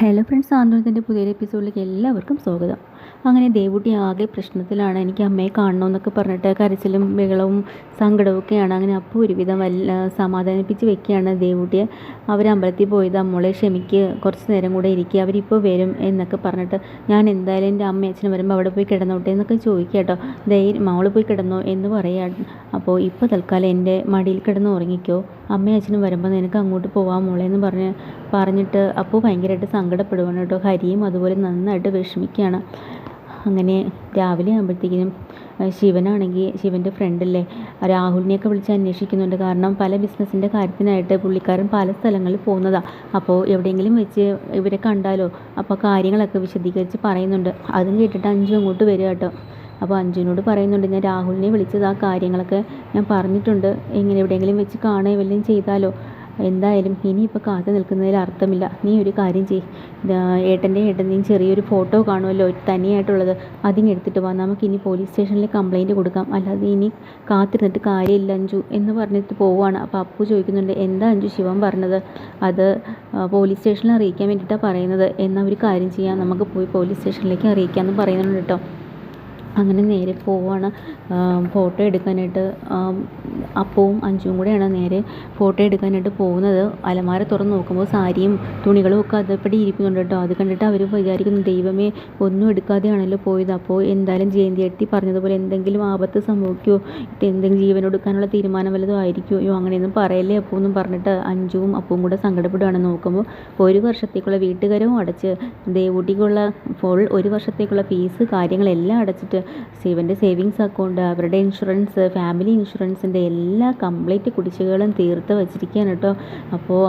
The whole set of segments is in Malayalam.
ഹലോ ഫ്രണ്ട്സ് ആന്തോളത്തിന്റെ പുതിയൊരു എപ്പിസോഡിലേക്ക് എല്ലാവർക്കും സ്വാഗതം. അങ്ങനെ ദേവുട്ടി ആകെ പ്രശ്നത്തിലാണ്. എനിക്ക് അമ്മയെ കാണണമെന്നൊക്കെ പറഞ്ഞിട്ട് കരച്ചിലും ബഹളവും ഒക്കെയാണ്. അങ്ങനെ അപ്പോൾ ഒരുവിധം വല്ല സമാധാനിപ്പിച്ച് വെക്കുകയാണ് ദേവുട്ടിയെ. അവർ അമ്പലത്തിൽ പോയത് അമ്മോളെ ക്ഷമിക്ക് കുറച്ച് നേരം കൂടെ ഇരിക്കുക അവരിപ്പോൾ വരും എന്നൊക്കെ പറഞ്ഞിട്ട് ഞാൻ എന്തായാലും എന്റെ അമ്മ അച്ഛനും വരുമ്പോൾ അവിടെ പോയി കിടന്നോട്ടെ എന്നൊക്കെ ചോദിക്കുക കേട്ടോ. ധൈര്യം മോൾ പോയി കിടന്നോ എന്ന് പറയാ. അപ്പോൾ ഇപ്പോൾ തൽക്കാലം എന്റെ മടിയിൽ കിടന്ന് ഉറങ്ങിക്കോ. അമ്മയും അച്ഛനും വരുമ്പോൾ നിനക്ക് അങ്ങോട്ട് പോവാം മോളെ എന്ന് പറഞ്ഞ് പറഞ്ഞിട്ട് അപ്പോൾ ഭയങ്കരമായിട്ട് സങ്കടപ്പെടുവാണ് കേട്ടോ. ഹരിയും അതുപോലെ നന്നായിട്ട് വിഷമിക്കുകയാണ്. അങ്ങനെ രാവിലെ ആകുമ്പോഴത്തേക്കിനും ശിവനാണെങ്കിൽ ശിവന്റെ ഫ്രണ്ടല്ലേ രാഹുലിനെയൊക്കെ വിളിച്ച് അന്വേഷിക്കുന്നുണ്ട്. കാരണം പല ബിസിനസ്സിന്റെ കാര്യത്തിനായിട്ട് പുള്ളിക്കാരൻ പല സ്ഥലങ്ങളിൽ പോകുന്നതാണ് അപ്പോൾ എവിടെയെങ്കിലും വെച്ച് ഇവരെ കണ്ടാലോ? അപ്പോൾ കാര്യങ്ങളൊക്കെ വിശദീകരിച്ച് പറയുന്നുണ്ട്. അതും കേട്ടിട്ട് അഞ്ചു അങ്ങോട്ട് വരിക കേട്ടോ. അപ്പോൾ അഞ്ജുവിനോട് പറയുന്നുണ്ട് ഞാൻ രാഹുലിനെ വിളിച്ചത് ആ കാര്യങ്ങളൊക്കെ ഞാൻ പറഞ്ഞിട്ടുണ്ട്. എങ്ങനെ എവിടെയെങ്കിലും വെച്ച് കാണുകയോ വല്ലതും ചെയ്താലോ? എന്തായാലും ഇനിയിപ്പോൾ കാത്തു നിൽക്കുന്നതിൽ അർത്ഥമില്ല. നീ ഒരു കാര്യം ചെയ് ഏട്ടന്റെ ഏട്ടന്റെയും ചെറിയൊരു ഫോട്ടോ കാണുമല്ലോ തനിയായിട്ടുള്ളത്. അതിങ്ങെടുത്തിട്ട് വാ. നമുക്കിനി പോലീസ് സ്റ്റേഷനിൽ കംപ്ലയിന്റ് കൊടുക്കാം. അല്ലാതെ ഇനി കാത്തിരുന്നിട്ട് കാര്യമില്ല അഞ്ചു എന്ന് പറഞ്ഞിട്ട് പോവുകയാണ്. അപ്പോൾ അപ്പു ചോദിക്കുന്നുണ്ട് എന്താ അഞ്ചു ശിവൻ പറഞ്ഞത്? അത് പോലീസ് സ്റ്റേഷനിൽ അറിയിക്കാൻ വേണ്ടിയിട്ടാണ് പറയുന്നത്. എന്നാൽ ഒരു കാര്യം ചെയ്യാം. നമുക്ക് പോയി പോലീസ് സ്റ്റേഷനിലേക്ക് അറിയിക്കാമെന്ന് പറയുന്നുണ്ട് കേട്ടോ. അങ്ങനെ നേരെ പോവുകയാണ് ഫോട്ടോ എടുക്കാനായിട്ട് അപ്പവും അഞ്ചും കൂടെയാണ് നേരെ ഫോട്ടോ എടുക്കാനായിട്ട് പോകുന്നത്. അലമാര തുറന്ന് നോക്കുമ്പോൾ സാരിയും തുണികളും ഒക്കെ അതേപടി ഇരിക്കുന്നുണ്ട് കേട്ടോ. അത് കണ്ടിട്ട് അവർ വിചാരിക്കുന്നു ദൈവമേ ഒന്നും എടുക്കാതെയാണല്ലോ പോയത്. അപ്പോൾ എന്തായാലും ജയന്തി എത്തി പറഞ്ഞതുപോലെ എന്തെങ്കിലും ആപത്ത് സംഭവിക്കുമോ എന്തെങ്കിലും ജീവൻ എടുക്കാനുള്ള തീരുമാനം വല്ലതും ആയിരിക്കുമോ അയ്യോ അങ്ങനെയൊന്നും പറയല്ലേ അപ്പോൾ എന്നും പറഞ്ഞിട്ട് അഞ്ചും അപ്പവും കൂടെ സങ്കടപ്പെടുകയാണ് നോക്കുമ്പോൾ ഒരു വർഷത്തേക്കുള്ള വീട്ടുകാരവും അടച്ച് ദേവൂട്ടിക്കുള്ള ഫുൾ ഒരു വർഷത്തേക്കുള്ള ഫീസ് കാര്യങ്ങളെല്ലാം അടച്ചിട്ട് ശിവന്റെ സേവിങ്സ് അക്കൗണ്ട് അവരുടെ ഇൻഷുറൻസ് ഫാമിലി ഇൻഷുറൻസിന്റെ എല്ലാ കംപ്ലീറ്റ് കുടിശ്ശികകളും തീർത്ത് വച്ചിരിക്കുകയാണ് കേട്ടോ. അപ്പോൾ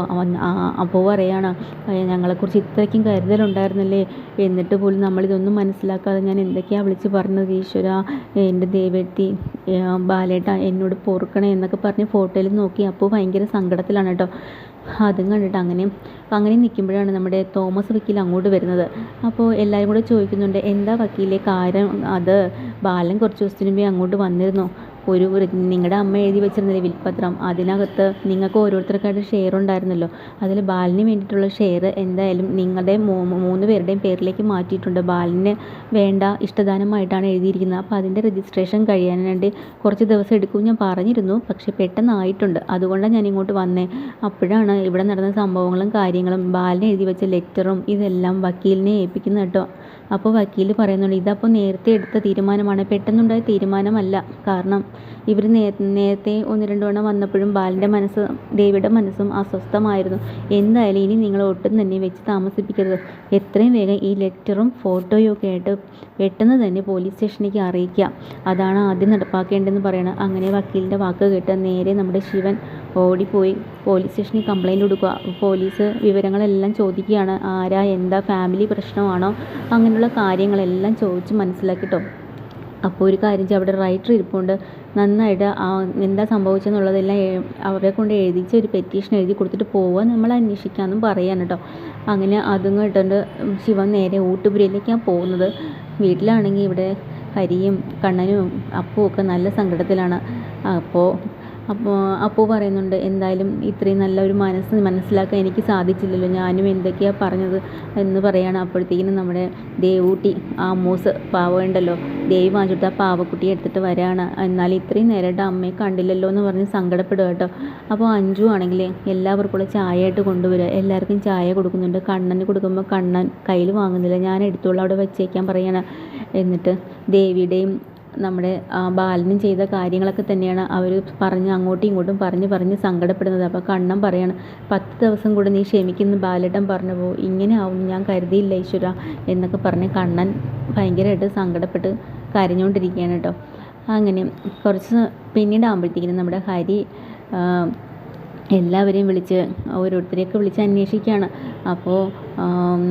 അപ്പോൾ പറയാണ് ഞങ്ങളെക്കുറിച്ച് ഇത്രയ്ക്കും കരുതലുണ്ടായിരുന്നല്ലേ? എന്നിട്ട് പോലും നമ്മളിതൊന്നും മനസ്സിലാക്കാതെ ഞാൻ എന്തൊക്കെയാണ് വിളിച്ച് പറഞ്ഞത്? ഈശ്വര എന്റെ ദൈവത്തി ബാലേട്ട എന്നോട് പൊറുക്കണേ എന്നൊക്കെ പറഞ്ഞ് ഫോട്ടോയിൽ നോക്കി. അപ്പോൾ ഭയങ്കര സങ്കടത്തിലാണ് കേട്ടോ. അതും കണ്ടിട്ട് അങ്ങനെ അപ്പോൾ അങ്ങനെ നിൽക്കുമ്പോഴാണ് നമ്മുടെ തോമസ് വക്കീൽ അങ്ങോട്ട് വരുന്നത്. അപ്പോൾ എല്ലാവരും കൂടെ ചോദിക്കുന്നുണ്ട് എന്താ വക്കീലെ കാര്യം അത് ബാലൻ കുറച്ച് ദിവസത്തിന് മുമ്പേ അങ്ങോട്ട് വന്നിരുന്നു? ഒരു നിങ്ങളുടെ അമ്മ എഴുതി വെച്ചിരുന്നില്ലേ വിൽപ്പത്രം അതിനകത്ത് നിങ്ങൾക്ക് ഓരോരുത്തർക്കായിട്ട് ഷെയർ ഉണ്ടായിരുന്നല്ലോ. അതിൽ ബാലിന് വേണ്ടിയിട്ടുള്ള ഷെയർ എന്തായാലും നിങ്ങളുടെ മൂന്ന് പേരുടെയും പേരിലേക്ക് മാറ്റിയിട്ടുണ്ട്. ബാലിന് വേണ്ട ഇഷ്ടദാനമായിട്ടാണ് എഴുതിയിരിക്കുന്നത്. അപ്പോൾ അതിന്റെ രജിസ്ട്രേഷൻ കഴിയാനായിട്ട് കുറച്ച് ദിവസം എടുക്കും ഞാൻ പറഞ്ഞിരുന്നു. പക്ഷേ പെട്ടെന്നായിട്ടുണ്ട്. അതുകൊണ്ടാണ് ഞാൻ ഇങ്ങോട്ട് വന്നേ. അപ്പോഴാണ് ഇവിടെ നടന്ന സംഭവങ്ങളും കാര്യങ്ങളും ബാലിന് എഴുതി വെച്ച ലെറ്ററും ഇതെല്ലാം വക്കീലിനെ ഏൽപ്പിക്കുന്ന കേട്ടോ. അപ്പോൾ വക്കീൽ പറയുന്നുണ്ട് ഇതപ്പോൾ നേരത്തെ എടുത്ത തീരുമാനമാണ്. പെട്ടെന്നുണ്ടായ തീരുമാനമല്ല. കാരണം ഇവർ നേരത്തെ ഒന്ന് രണ്ട് തവണ വന്നപ്പോഴും ബാലിന്റെ മനസ്സ് ദേവിയുടെ മനസ്സും അസ്വസ്ഥമായിരുന്നു. എന്തായാലും ഇനി നിങ്ങൾ ഒട്ടും തന്നെ വെച്ച് താമസിപ്പിക്കരുത്. എത്രയും വേഗം ഈ ലെറ്ററും ഫോട്ടോയും ഒക്കെ ആയിട്ട് പെട്ടെന്ന് തന്നെ പോലീസ് സ്റ്റേഷനിലേക്ക് അറിയിക്കുക അതാണ് ആദ്യം നടപ്പാക്കേണ്ടതെന്ന് പറയണം അങ്ങനെ വക്കീലിന്റെ വാക്ക് കേട്ട് നേരെ നമ്മുടെ ശിവൻ ഓടിപ്പോയി. പോലീസ് സ്റ്റേഷനിൽ കംപ്ലയിന്റ് കൊടുക്കുക. പോലീസ് വിവരങ്ങളെല്ലാം ചോദിക്കുകയാണ്. ആരാ? എന്താ? ഫാമിലി പ്രശ്നമാണോ? അങ്ങനെയുള്ള കാര്യങ്ങളെല്ലാം ചോദിച്ച് മനസ്സിലാക്കിട്ടോ. അപ്പോൾ ഒരു കാര്യം ചെയ്യാം. അവിടെ റൈറ്റർ ഇരിപ്പുണ്ട്. നന്നായിട്ട് എന്താ സംഭവിച്ചെന്നുള്ളതെല്ലാം അവരെ കൊണ്ട് എഴുതിച്ച് ഒരു പെറ്റീഷൻ എഴുതി കൊടുത്തിട്ട് പോവാൻ നമ്മൾ അന്വേഷിക്കാമെന്നും പറയാൻ കേട്ടോ അങ്ങനെ അതും കേട്ടുകൊണ്ട് ശിവൻ നേരെ ഊട്ടുപുരയിലേക്കാണ് പോകുന്നത്. വീട്ടിലാണെങ്കിൽ ഇവിടെ ഹരിയും കണ്ണനും അപ്പും ഒക്കെ നല്ല സങ്കടത്തിലാണ്. അപ്പോൾ അപ്പോൾ അപ്പു പറയുന്നുണ്ട് എന്തായാലും ഇത്രയും നല്ല ഒരു മനസ്സ് മനസ്സിലാക്കാൻ എനിക്ക് സാധിച്ചില്ലല്ലോ. ഞാനും എന്തൊക്കെയാണ് പറഞ്ഞത് എന്ന് പറയാണ്. അപ്പോഴത്തേക്കിനും നമ്മുടെ ദേവൂട്ടി ആ മൂസ് പാവമുണ്ടല്ലോ ദേവി വാങ്ങിച്ചിട്ട് ആ പാവക്കുട്ടിയെ എടുത്തിട്ട് വരാണ്. എന്നാൽ ഇത്രയും നേരമായിട്ട് അമ്മയെ കണ്ടില്ലല്ലോ എന്ന് പറഞ്ഞ് സങ്കടപ്പെടുക കേട്ടോ. അപ്പോൾ അഞ്ചു ആണെങ്കിൽ എല്ലാവർക്കുള്ള ചായ ആയിട്ട് കൊണ്ടുവരിക. എല്ലാവർക്കും ചായ കൊടുക്കുന്നുണ്ട്. കണ്ണന് കൊടുക്കുമ്പോൾ കണ്ണൻ കയ്യിൽ വാങ്ങുന്നില്ല. ഞാൻ എടുത്തോളൂ അവിടെ വെച്ചേക്കാൻ പറയാണ്. എന്നിട്ട് ദേവിയുടെയും നമ്മുടെ ബാലനും ചെയ്ത കാര്യങ്ങളൊക്കെ തന്നെയാണ് അവർ പറഞ്ഞ് അങ്ങോട്ടും ഇങ്ങോട്ടും പറഞ്ഞ് പറഞ്ഞ് സങ്കടപ്പെടുന്നത്. അപ്പോൾ കണ്ണൻ പറയാണ് പത്ത് ദിവസം കൂടെ നീ ക്ഷമിക്കുന്നു ബാലേട്ടൻ പറഞ്ഞു പോ ഇങ്ങനെ ആവും ഞാൻ കരുതിയില്ല ഈശ്വര എന്നൊക്കെ പറഞ്ഞ് കണ്ണൻ ഭയങ്കരമായിട്ട് സങ്കടപ്പെട്ട് കരഞ്ഞുകൊണ്ടിരിക്കുകയാണ് കേട്ടോ. അങ്ങനെ കുറച്ച് പിന്നീട് ആകുമ്പോഴത്തേക്കിനും നമ്മുടെ ഹരി എല്ലാവരെയും വിളിച്ച് ഓരോരുത്തരെയൊക്കെ വിളിച്ച് അന്വേഷിക്കുകയാണ്. അപ്പോൾ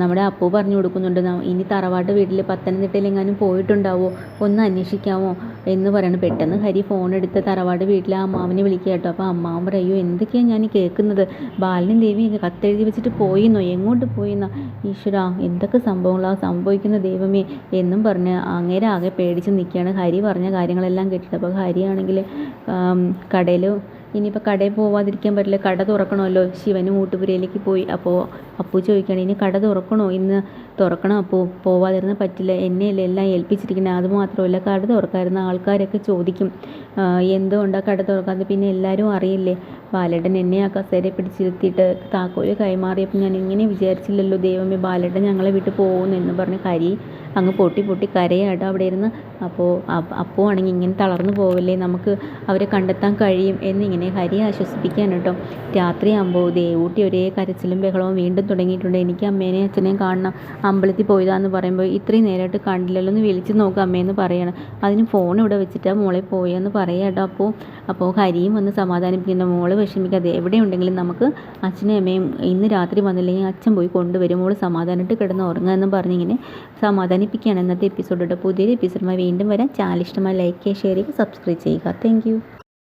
നമ്മുടെ അപ്പു പറഞ്ഞു കൊടുക്കുന്നുണ്ട് ഇനി തറവാട്ട് വീട്ടിൽ പത്തനംതിട്ടയിലെങ്ങാനും പോയിട്ടുണ്ടാവോ? ഒന്ന് അന്വേഷിക്കാമോ? എന്ന് പറയണം. പെട്ടെന്ന് ഹരി ഫോൺ എടുത്ത് തറവാട് വീട്ടിലെ അമ്മാവനെ വിളിക്കുക കേട്ടോ. അപ്പോൾ അമ്മാവൻ പറയൂ എന്തൊക്കെയാണ് ഞാൻ കേൾക്കുന്നത്? ബാലനും ദേവിയും കത്തെഴുതി വെച്ചിട്ട് പോയിന്നോ? എങ്ങോട്ട് പോയിന്നോ? ഈശ്വര എന്തൊക്കെ സംഭവങ്ങളാണ് സംഭവിക്കുന്ന ദൈവമേ? എന്നും പറഞ്ഞ് അങ്ങേരെ ആകെ പേടിച്ച് നിൽക്കുകയാണ്. ഹരി പറഞ്ഞ കാര്യങ്ങളെല്ലാം കേട്ടിട്ട് അപ്പോൾ ഹരിയാണെങ്കിൽ കടയിൽ ഇനിയിപ്പോൾ കടയിൽ പോവാതിരിക്കാൻ പറ്റില്ല. കട തുറക്കണമല്ലോ. ശിവന് മൂട്ടുപുരയിലേക്ക് പോയി. അപ്പോൾ അപ്പു ചോദിക്കുകയാണ് ഇനി കട തുറക്കണോ? ഇന്ന് തുറക്കണം അപ്പോൾ പോവാതിരുന്ന പറ്റില്ല. എന്നെയല്ലേ എല്ലാം ഏൽപ്പിച്ചിരിക്കുന്നത്? അത് മാത്രമല്ല കട തുറക്കാതിരുന്ന ആൾക്കാരൊക്കെ ചോദിക്കും "ആ, എന്തുകൊണ്ടാണ് കട തുറക്കാതെ? പിന്നെ എല്ലാവരും അറിയില്ലേ? ബാലേട്ടൻ എന്നെ ആ കസേര പിടിച്ചിരുത്തിയിട്ട് താക്കോൽ കൈമാറിയപ്പോൾ ഞാൻ ഇങ്ങനെ വിചാരിച്ചില്ലല്ലോ. ദൈവമേ ബാലേട്ടൻ ഞങ്ങളെ വിട്ട് പോകുന്നു എന്ന് പറഞ്ഞ് കരി അങ്ങ് പൊട്ടി പൊട്ടി കരയാട്ടോ. അവിടെ ഇരുന്ന് അപ്പോൾ അപ്പോൾ ആണെങ്കിൽ ഇങ്ങനെ തളർന്നു പോവല്ലേ? നമുക്ക് അവരെ കണ്ടെത്താൻ കഴിയും എന്നിങ്ങനെ ഹരിയെ ആശ്വസിപ്പിക്കാൻ കേട്ടോ. രാത്രിയാകുമ്പോൾ ദേവൂട്ടി ഒരേ കരച്ചിലും ബഹളവും വീണ്ടും തുടങ്ങിയിട്ടുണ്ട്. എനിക്ക് അമ്മേനെയും അച്ഛനെയും കാണണം. അമ്പലത്തിൽ പോയതാന്ന് പറയുമ്പോൾ ഇത്രയും നേരമായിട്ട് കണ്ടില്ലല്ലോ എന്ന് വിളിച്ച് നോക്കുക അമ്മയെന്ന് പറയണം. അതിന് ഫോൺ ഇവിടെ വെച്ചിട്ട് മോളെ പോയെന്ന് പറയാം കേട്ടോ. അപ്പോൾ അപ്പോൾ ഹരിയും വന്ന് സമാധാനിപ്പിക്കുന്ന. മോൾ വിഷമിക്കാതെ എവിടെയുണ്ടെങ്കിലും നമുക്ക് അച്ഛനും അമ്മയും ഇന്ന് രാത്രി വന്നില്ലെങ്കിൽ അച്ഛൻ പോയി കൊണ്ടുവരും. മോൾ സമാധാനമായിട്ട് കിടന്ന് ഉറങ്ങുക എന്ന് പറഞ്ഞിങ്ങനെ സമാധാനിപ്പിക്കുകയാണ് ഇന്നത്തെ എപ്പിസോഡ് കേട്ടോ പുതിയൊരു എപ്പിസോഡുമായി വീണ്ടും വരാം. ചാനൽ ഇഷ്ടമായി ലൈക്ക് ചെയ്യുക ഷെയർ ചെയ്യുക. സബ്സ്ക്രൈബ് ചെയ്യുക താങ്ക്